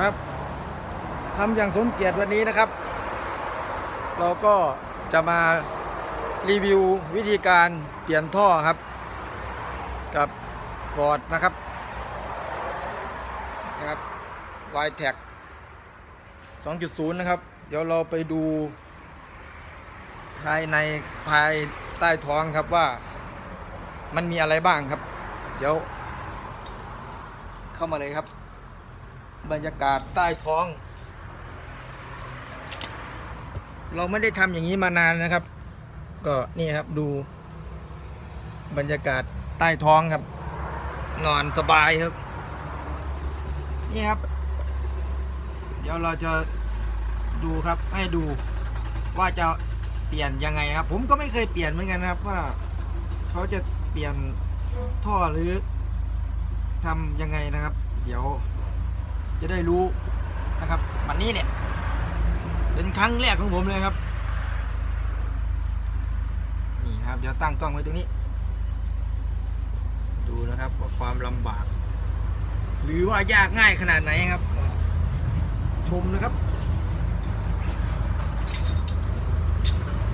ครับทำอย่างสมเกียรติวันนี้นะครับ เราก็จะมารีวิววิธีการเปลี่ยนท่อครับ กับ Ford นะครับนะครับ y t e c 2.0 นะครับ เดี๋ยวเราไปดูภายในภายใต้ท้องครับว่ามันมีอะไรบ้างครับ เดี๋ยว เข้ามาเลยครับ บรรยากาศใต้ท้อง เราไม่ได้ทำอย่างนี้มานานนะครับ ก็นี่ครับดู บรรยากาศใต้ท้องครับ นอนสบายครับ นี่ครับ เดี๋ยวเราจะดูครับให้ดูว่าจะเปลี่ยนยังไงครับ ผมก็ไม่เคยเปลี่ยนเหมือนกันนะครับว่าเขาจะเปลี่ยนท่อหรือทำยังไงนะครับ เดี๋ยว จะได้รู้นะครับวันนี้เนี่ย เป็นครั้งแรกของผมเลยครับ นี่นะครับ เดี๋ยวตั้งกล้องไว้ตรงนี้ ดูนะครับว่าความลำบาก หรือว่ายากง่ายขนาดไหนครับ ชมนะครับ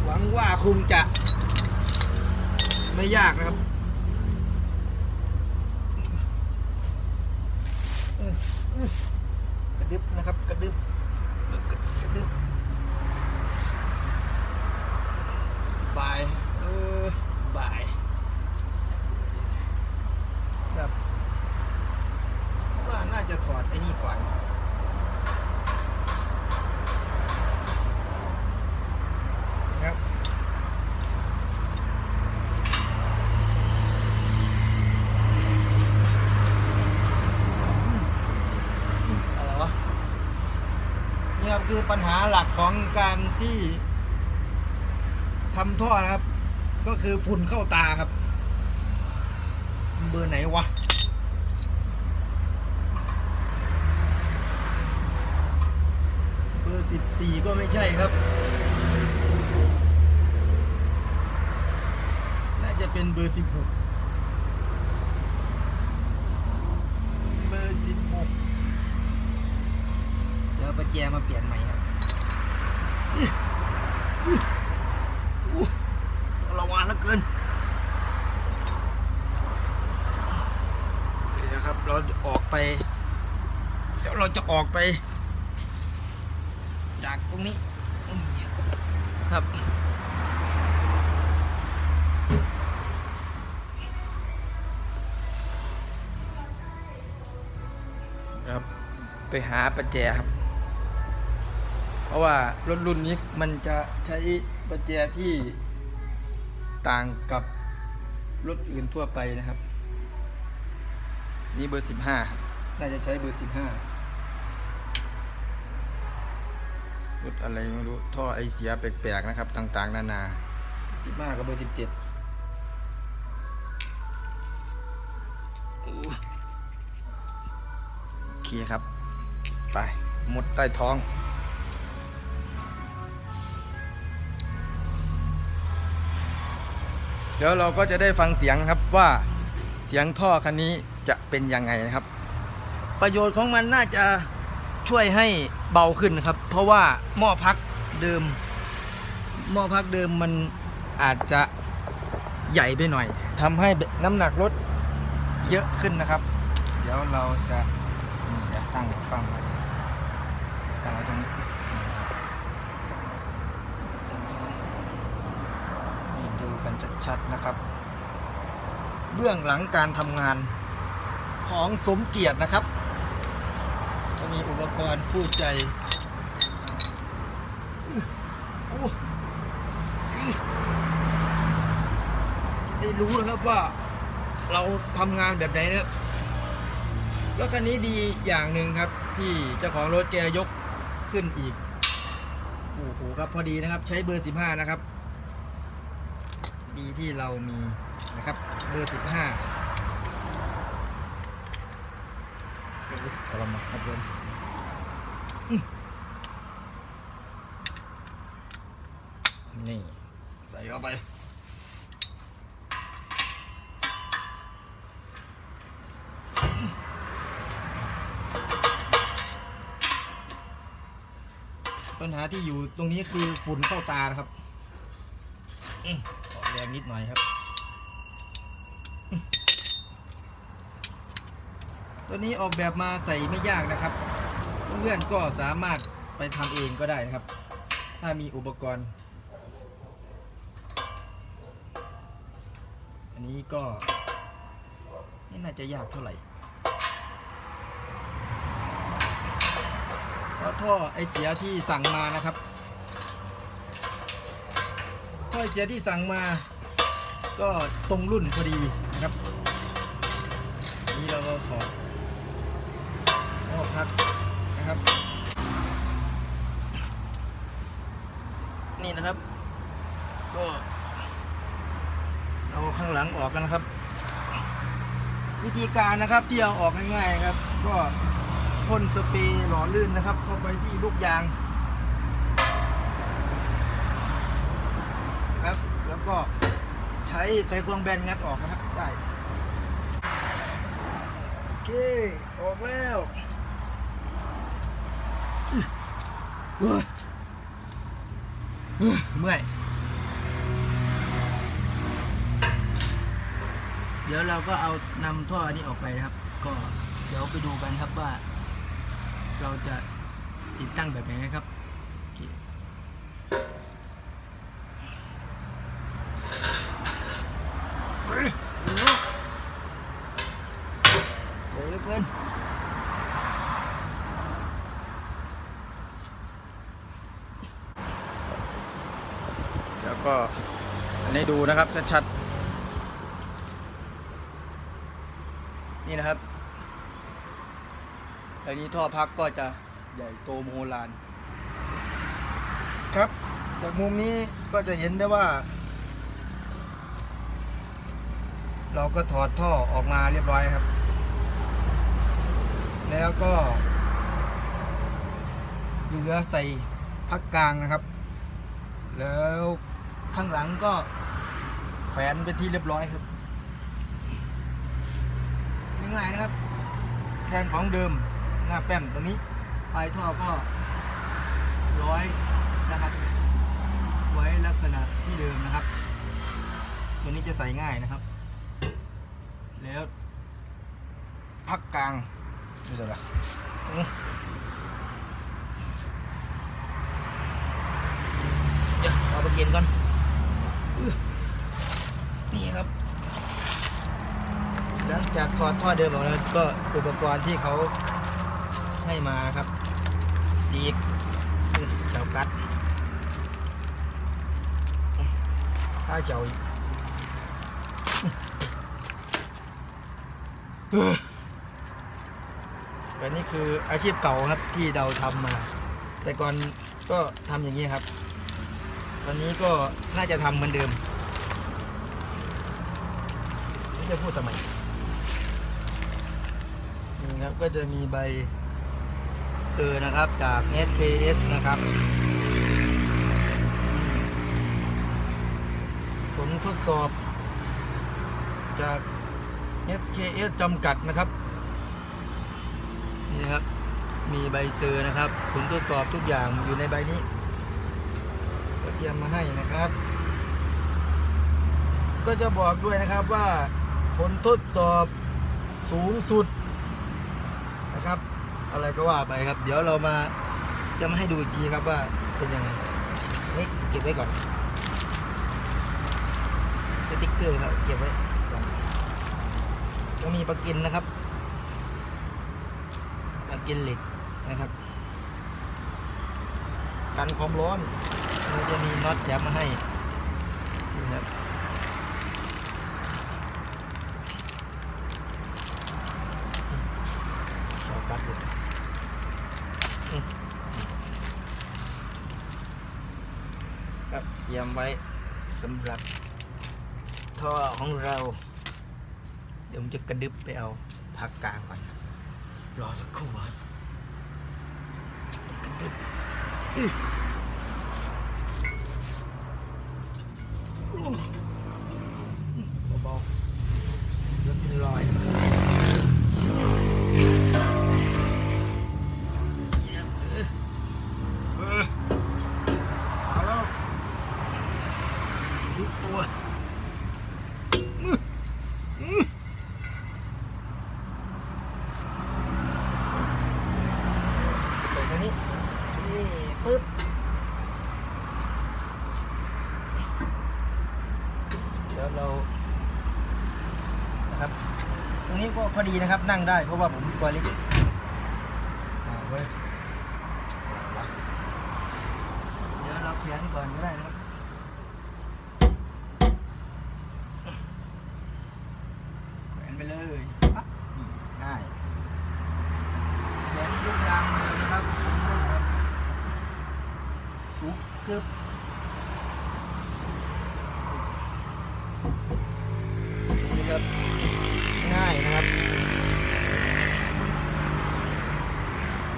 หวังว่าคงจะไม่ยากนะครับก ระดึบนะครับกระดึบเออกระกระดึบสบายเออสบายครับว่าน่าจะถอดไอ้นี่ก่อน ครับ อะไรวะนี่ คือปัญหาหลักของการที่ทำท่อนะครับ ก็คือฝุ่นเข้าตาครับ เบอร์ไหนวะเบอร์สิบสี่ก็ไม่ใช่ครับ น่าจะเป็นเบอร์สิบหกเบอร์สิบหก เดี๋ยวเอาประแจมาเปลี่ยนใหม่ครับอื้ออื้ออู้ทรมานเหลือเกิน เดี๋ยวครับ เราจะออกไป เดี๋ยวเรา จะออกไป จากตรงนี้ครับ ครับ ไปหาประแจครับ เพราะว่ารถรุ่นนี้มันจะใช้ประแจที่ต่างกับรถอื่นทั่วไปนะครับ นี่เบอร์สิบห้าครับ น่าจะใช้เบอร์สิบห้า รถอะไรไม่รู้ ท่อไอเสียแปลกๆนะครับ ต่างๆ นานาสิบห้ากับเบอร์สิบเจ็ดโอเคครับ ไปมุดใต้ท้องเดี๋ยวเราก็จะได้ฟังเสียงครับว่าเสียงท่อคันนี้จะเป็นยังไงนะครับ ประโยชน์ของมันน่าจะ ช่วยให้เบาขึ้นครับ เพราะว่าหม้อพักเดิม หม้อพักเดิมมันอาจจะใหญ่ไปหน่อยทำให้น้ำหนักรถเยอะขึ้นนะครับ เดี๋ยวเราจะนี่เดี๋ยวตั้งกล้องไว้ตั้งไว้ตรงนี้นี่ดูกันชัดๆนะครับ เบื้องหลังการทำงานของสมเกียรตินะครับ มีอุปกรณ์ผู้ใจได้รู้นะครับว่าเราทำงานแบบไหนนะครับรถคันนี้ดีอย่างหนึ่งครับ ที่เจ้าของรถแกยกขึ้นอีกโอ้โหครับพอดีนะครับ ใช้เบอร์ 15 นะครับ ดีที่เรามีนะครับ เบอร์ 15 โอ้ยทรมานเหลือเกินอื้อนี่ใส่เข้าไปปัญหาที่อยู่ตรงนี้คือฝุ่นเข้าตานะครับออกแรงนิดหน่อยครับอืม ตัวนี้ออกแบบมาใส่ไม่ยากนะครับ เพื่อนๆก็สามารถไปทำเองก็ได้นะครับ ถ้ามีอุปกรณ์ อันนี้ก็ไม่น่าจะยากเท่าไหร่เพราะท่อไอเสียที่สั่งมานะครับท่อไอเสียที่สั่งมา ก็ตรงรุ่นพอดีนะครับ นี่เราก็ถอดออกพักนะครับ นี่นะครับ ก็เอาข้างหลังออกกันนะครับ วิธีการนะครับที่เอาออกง่ายๆครับ ก็พ่นสเปรย์หล่อลื่นนะครับ เข้าไปที่ลูกยางนะครับ แล้วก็ใช้ไขควงแบนงัดออกนะครับได้โอเคออกแล้วเฮ้ย เมื่อย เดี๋ยวเราก็เอานำท่อนี้ออกไปครับ ก็เดี๋ยวไปดูกันครับว่า เราจะติดตั้งแบบไหนนะครับโอเคเฮ้ยโอ้โหสวยเหลือเกินแล้วก็อั นี่นะครับชัดๆนี่นะครับอันนี้ท่อพักก็จะใหญ่โตมโหฬารครับจากมุมนี้ก็จะเห็นได้ว่า เราก็ถอดท่อออกมาเรียบร้อยครับ แล้วก็ เหลือใส่พักกลางนะครับ แล้วข้างหลังก็ แขวนไปนที่เรียบร้อยครับง่ายๆนะครับแทนของเดิมหน้าแป้นตัวนี้ปลายท่อก็ร้อยนะครับ ไว้ลักษณะที่เดิมนะครับ ตัวนี้จะใส่ง่ายนะครับ แล้วพักกลางดูสิละอื้อเดี๋ยวเอาไปกินก่อนอื้อนี่ครับ หลังจาก ถอดท่อเดิมออกแล้วก็อุปกรณ์ที่เขาให้มาครับซีกเจ้ากัดข้าวเจ้าอีกอันนี้คืออาชีพเก่าครับที่เราทำมา แต่ก่อนก็ทำอย่างนี้ครับ ตอนนี้ก็น่าจะทำเหมือนเดิมไม่จะพูดทำไม ครับ ก็จะมีใบเซอร์นะครับจาก SKS นะครับอืมผลทดสอบจาก SKS จำกัดนะครับ นี่ครับ มีใบเซอร์นะครับ ผลทดสอบทุกอย่างอยู่ในใบนี้ก็เตรียมมาให้นะครับ ก็จะบอกด้วยนะครับว่าผลทดสอบสูงสุด อะไรก็ว่าไปครับ เดี๋ยวเรามาจะมาให้ดูอีกทีครับว่าเป็นยังไงนี่เก็บไว้ก่อนสติ๊กเกอร์ครับเก็บไว้ก่อนก็มีปลากินนะครับปลากินเหล็กนะครับ กันความร้อนเราจะมีน็อตแถมมาให้นี่ครับ เรากัดอยู่อืมครับเตรียม ไว้สำหรับท่อของเรา เดี๋ยวผมจะกระดึบไปเอาผักกลางก่อน รอสักครู่ครับกระดึบอื้ออู้อืมเบาๆเดี๋ยวเป็นรอย เรานะครับ ตรงนี้ก็พอดีนะครับนั่งได้เพราะว่าผมตัวเล็ก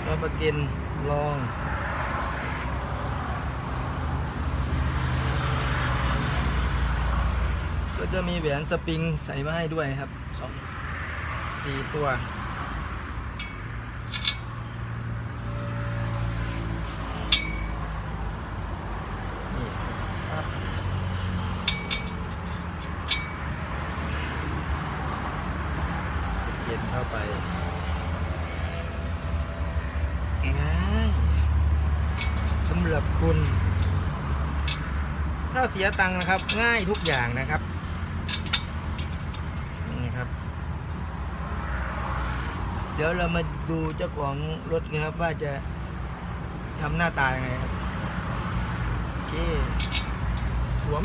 เรามากินลองก็จะมีแหวนสปริงใส่มาให้ด้วยครับสองสี่ตัว นี่ครับเย็นเข้าไปง่ายสำหรับคุณ ถ้าเสียตังค์นะครับ ง่ายทุกอย่างนะครับนี่ครับ เดี๋ยวเรามาดูเจ้าของรถกันครับว่าจะทำหน้าตายังไงครับโอเคสวม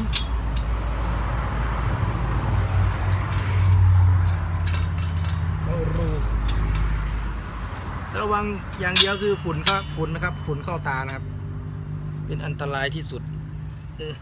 เข้ารูระวังอย่างเดียวคือฝุ่นก็ฝุ่นนะครับ ฝุ่นเข้าตานะครับ เป็นอันตรายที่สุด เออ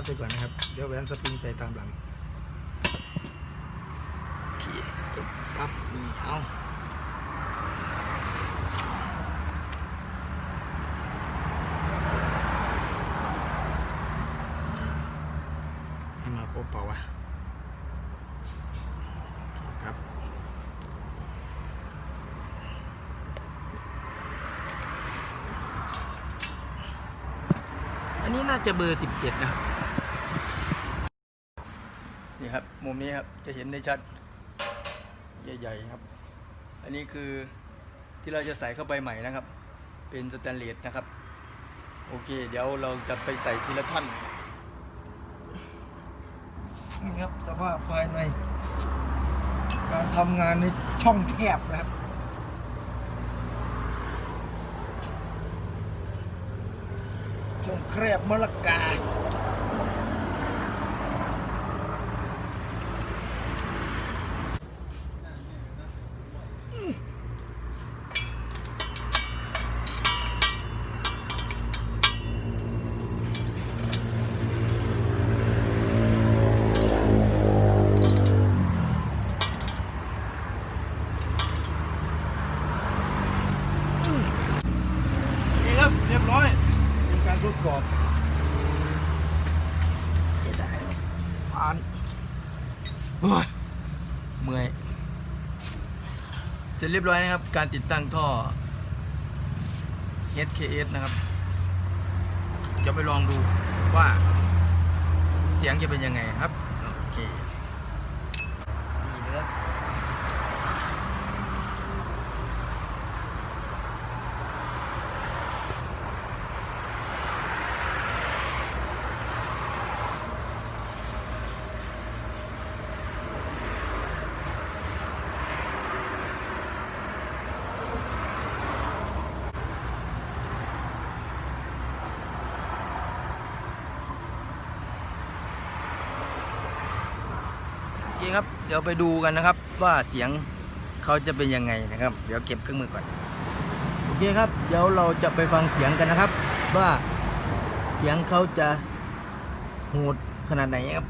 น็อตไปก่อนนะครับ เดี๋ยวแหวนสปริงใส่ตามหลังโอเคปึ๊บปั๊บนี่เอาให้มาครบเปล่าวะครับอันนี้น่าจะเบอร์สิบเจ็ดนะครับ ครับ มุมนี้ครับจะเห็นได้ชัดใหญ่ๆครับ อันนี้คือที่เราจะใส่เข้าไปใหม่นะครับ เป็นสแตนเลสนะครับ โอเค เดี๋ยวเราจะไปใส่ทีละท่อนนี่ครับสภาพภายใน การทำงานในช่องแคบนะครับช่องแคบมะละกา นี่ครับ เรียบร้อยเป็นการทดสอบเจะได้ครับผ่านโอ้ยเมื่อย เสร็จเรียบร้อยนะครับ การติดตั้งท่อ HKS นะครับ จะไปลองดูว่าเสียงจะเป็นยังไงครับ โอเค นี่นะครับ โอ เดี๋ยวไปดูกันนะครับ ว่าเสียงเขาจะเป็นยังไงนะครับ เดี๋ยวเก็บเครื่องมือก่อนโอเคครับ เดี๋ยวเราจะไปฟังเสียงกันนะครับ ว่าเสียงเขาจะโหดขนาดไหนครับ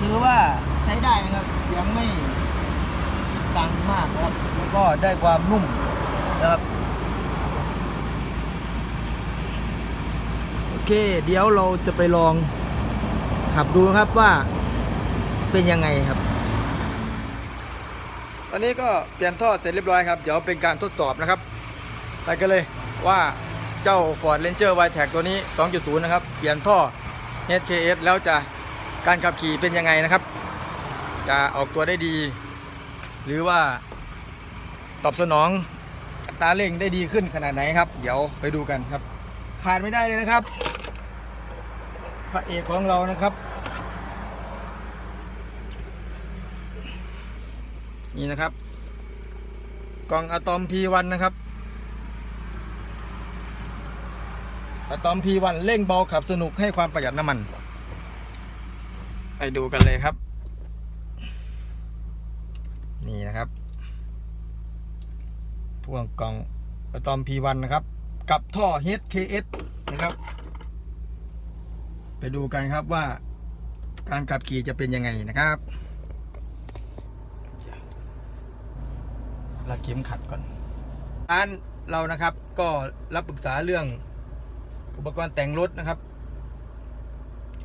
ถือว่าใช้ได้นะครับ เสียงไม่ดังมากครับ แล้วก็ได้ความนุ่มนะครับ โอเค เดี๋ยวเราจะไปลองขับดูครับว่าเป็นยังไงครับ ตอนนี้ก็เปลี่ยนท่อเสร็จเรียบร้อยครับ เดี๋ยวเป็นการทดสอบนะครับ ไปกันเลยว่าเจ้า Ford Ranger y t e c ตัวนี้ 2.0 นะครับ เปลี่ยนท่อ HKS แล้วจะ การขับขี่เป็นยังไงนะครับ จะออกตัวได้ดี หรือว่าตอบสนองตาเร่งได้ดีขึ้นขนาดไหนครับ เดี๋ยวไปดูกันครับ ขาดไม่ได้เลยนะครับ พระเอกของเรานะครับ นี่นะครับ กล่องอะตอม P1 นะครับอะตอม P1 เร่งเบาขับสนุกให้ความประหยัดน้ำมัน ไปดูกันเลยครับ นี่นะครับพ่วงกล่องอะตอม P1 นะครับ กับท่อ HKS นะครับ ไปดูกันครับว่าการขับขี่จะเป็นยังไงนะครับรัดเข็มขัดก่อนร้านเรานะครับก็รับปรึกษาเรื่องอุปกรณ์แต่งรถนะครับ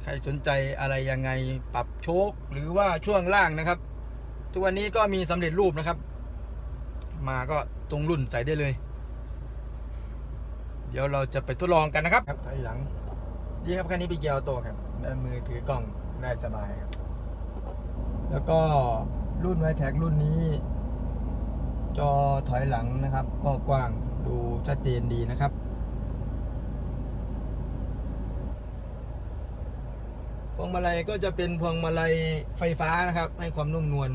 ใครสนใจอะไรยังไงปรับโชคหรือว่าช่วงล่างนะครับ ทุกวันนี้ก็มีสำเร็จรูปนะครับ มาก็ตรงรุ่นใส่ได้เลย เดี๋ยวเราจะไปทดลองกันนะครับครับถอยหลังดีครับคันนี้ไปเกียวโตครับได้มือถือกล้องได้สบายครับ แล้วก็รุ่นไวแท็กรุ่นนี้ จอถอยหลังนะครับ ก็กว้างดูชัดเจนดีนะครับ วงมาลัยก็จะเป็นพวงมาลัยไฟฟ้านะครับ ให้ความนุ่มนวล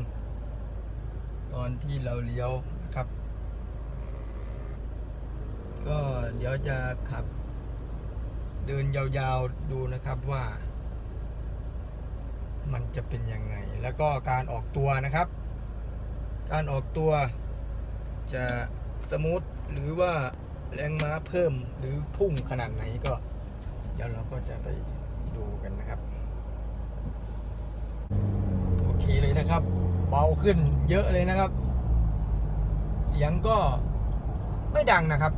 ตอนที่เราเลี้ยวนะครับ ก็เดี๋ยวจะขับ เดินยาวๆดูนะครับว่า มันจะเป็นยังไง แล้วก็การออกตัวนะครับ การออกตัวจะสมูทหรือว่าแรงม้าเพิ่มหรือพุ่งขนาดไหนก็ เดี๋ยวเราก็จะไปดูกันนะครับ โอเลยนะครับ เบาขึ้นเยอะเลยนะครับ เสียงก็ไม่ดังนะครับ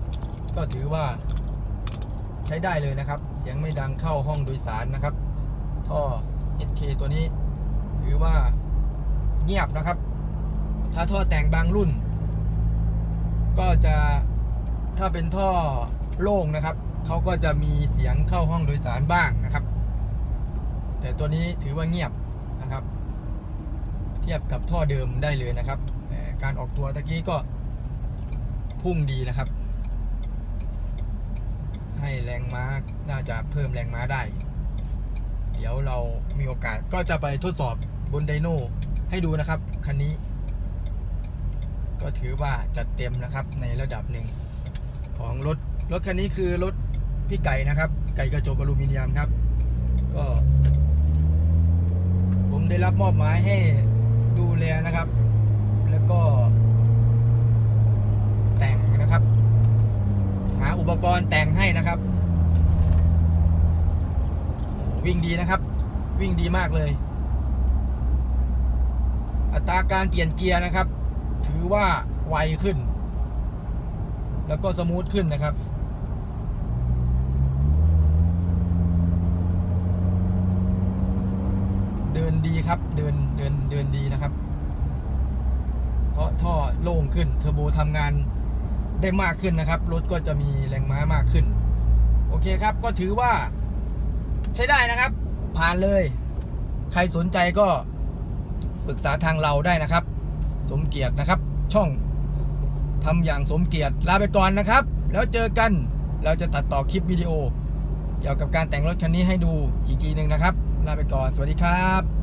ก็ถือว่า ใช้ได้เลยนะครับ เสียงไม่ดังเข้าห้องโดยสารนะครับ ท่อ SK ตัวนี้ถือว่าเงียบนะครับ ถ้าท่อแต่งบางรุ่น ก็จะถ้าเป็นท่อโล่งนะครับเขาก็จะมีเสียงเข้าห้องโดยสารบ้างนะครับ แต่ตัวนี้ถือว่าเงียบ ทียบกับท่อเดิมได้เลยนะครับการออกตัวตะกี้ก็พุ่งดีนะครับ ให้แรงม้าน่าจะเพิ่มแรงม้าได้ เดี๋ยวเรามีโอกาสก็จะไปทดสอบบนไดโน่ให้ดูนะครับคันนี้ ก็ถือว่าจัดเต็มนะครับในระดับหนึ่งของรถ รถคันนี้คือรถพี่ไก่นะครับ ไก่กระจกอลูมิเนียมครับ ก็ ผมได้รับมอบหมายให้ ดูแลนะครับ แล้วก็ แต่งนะครับ หาอุปกรณ์แต่งให้นะครับ วิ่งดีนะครับ วิ่งดีมากเลย อัตราการเปลี่ยนเกียร์นะครับ ถือว่าไวขึ้น แล้วก็สมูทขึ้นนะครับ เดิ นดีครับ เดินเดินเดินดีนะครับ เพราะท่อโล่งขึ้น เทอร์โบทำงานได้มากขึ้นนะครับ รถก็จะมีแรงม้ามากขึ้น โอเคครับ ก็ถือว่า ใช้ได้นะครับ ผ่านเลย ใครสนใจก็ปรึกษาทางเราได้นะครับ สมเกียรตินะครับ ช่องทำอย่างสมเกียรติลาไปก่อนนะครับ แล้วเจอกันเราจะตัดต่อคลิปวิดีโอ เกี่ยวกับการแต่งรถคันนี้ให้ดูอีกทีหนึ่งนะครับ ลาไปก่อน สวัสดีครับ